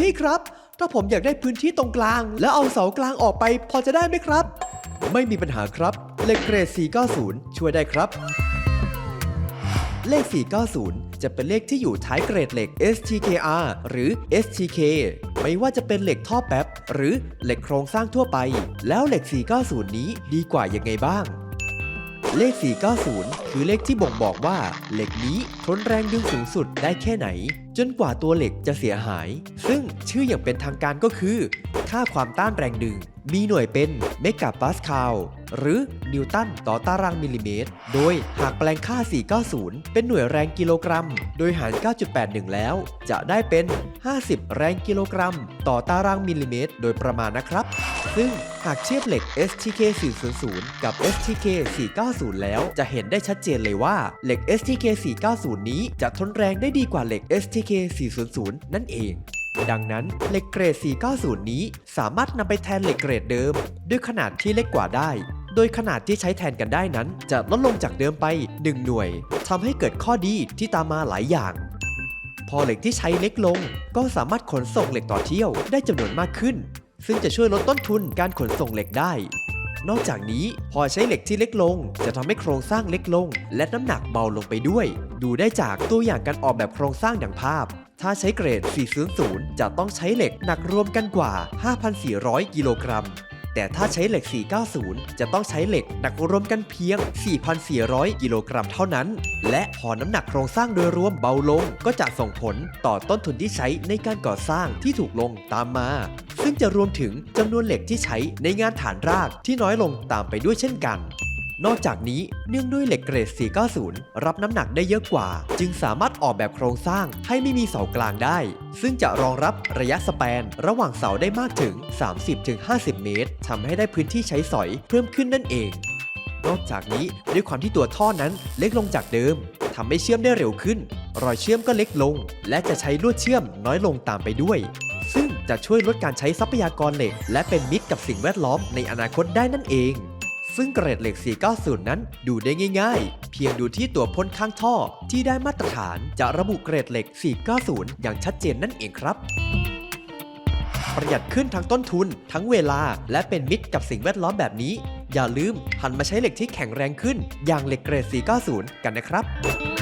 พี่ครับ ถ้าผมอยากได้พื้นที่ตรงกลาง แล้วเอาเสากลางออกไปพอจะได้ไหมครับ ไม่มีปัญหาครับ เลขเกรด 490 ช่วยได้ครับ เลข 490 จะเป็นเลขที่อยู่ท้ายเกรดเหล็ก STKR หรือ STK ไม่ว่าจะเป็นเหล็กท่อแป๊บ หรือเหล็กโครงสร้างทั่วไป แล้วเหล็ก 490 นี้ดีกว่ายังไงบ้าง เลข 490 คือเลขที่บ่งบอกว่า เหล็กนี้ทนแรงดึงสูงสุดได้แค่ไหน จนกว่าตัวเหล็กจะเสียหาย ซึ่งชื่ออย่างเป็นทางการก็คือ ค่าความต้านแรงดึง มีหน่วยเป็นเมกะปาสคาล หรือนิวตันต่อตารางมิลลิเมตร โดยหากแปลงค่า 490 เป็นหน่วยแรงกิโลกรัม โดยหาร 9.81 แล้ว จะได้เป็น 50 แรงกิโลกรัม ต่อตารางมิลลิเมตร โดยประมาณนะครับ ซึ่งหากเทียบเหล็ก STK 400 กับ STK 490 แล้ว จะเห็นได้ชัดเจนเลยว่าเหล็ก STK 490 นี้จะทนแรงได้ดีกว่าเหล็ก STK 400 นั่นเองดังนั้นเหล็กเกรด 490 นี้สามารถนำไปแทนเหล็กเกรดเดิม ด้วยขนาดที่เล็กกว่าได้ โดยขนาดที่ใช้แทนกันได้นั้น จะลดลงจากเดิมไป 1 หน่วยทำให้เกิดข้อดีที่ตามมาหลายอย่าง พอเหล็กที่ใช้เล็กลง ก็สามารถขนส่งเหล็กต่อเที่ยวได้จำนวนมากขึ้น ซึ่งจะช่วยลดต้นทุนการขนส่งเหล็กได้ นอกจากนี้พอใช้เหล็กที่เล็กลง จะทำให้โครงสร้างเล็กลง และน้ำหนักเบาลงไปด้วย ดูได้จากตัวอย่างการออกแบบโครงสร้างดังภาพถ้าใช้เกรด 400 จะต้องใช้เหล็กหนักรวมกันกว่า 5,400 กิโลกรัม แต่ถ้าใช้เหล็ก 490 จะต้องใช้เหล็กหนักรวมกันเพียง 4,400 กิโลกรัมเท่านั้น และพอน้ำหนักโครงสร้างโดยรวมเบาลง ก็จะส่งผลต่อต้นทุนที่ใช้ในการก่อสร้างที่ถูกลงตามมา ซึ่งจะรวมถึงจำนวนเหล็กที่ใช้ในงานฐานรากที่น้อยลงตามไปด้วยเช่นกัน นอกจากนี้เนื่องด้วยเหล็กเกรด 490 รับน้ำหนักได้เยอะกว่า จึงสามารถออกแบบโครงสร้างให้ไม่มีเสากลางได้ ซึ่งจะรองรับระยะสแปน ระหว่างเสาได้มากถึง 30-50 เมตรทำให้ได้พื้นที่ใช้สอยเพิ่มขึ้นนั่นเองนอกจากนี้ด้วยความที่ตัวท่อนั้นเล็กลงจากเดิมทำให้เชื่อมได้เร็วขึ้น รอยเชื่อมก็เล็กลง และจะใช้ลวดเชื่อมน้อยลงตามไปด้วย ซึ่งจะช่วยลดการใช้ทรัพยากรเหล็ก และเป็นมิตรกับสิ่งแวดล้อมในอนาคตได้นั่นเอง ซึ่งเกรดเหล็ก 490 นั้นดูได้ง่ายๆ เพียงดูที่ตัวพ่นข้างท่อที่ได้มาตรฐานจะระบุเกรดเหล็ก 490 อย่างชัดเจนนั่นเองครับ ประหยัดขึ้นทั้งต้นทุน ทั้งเวลา และเป็นมิตรกับสิ่งแวดล้อมแบบนี้ อย่าลืมหันมาใช้เหล็กที่แข็งแรงขึ้น อย่างเหล็กเกรด 490 กันนะครับ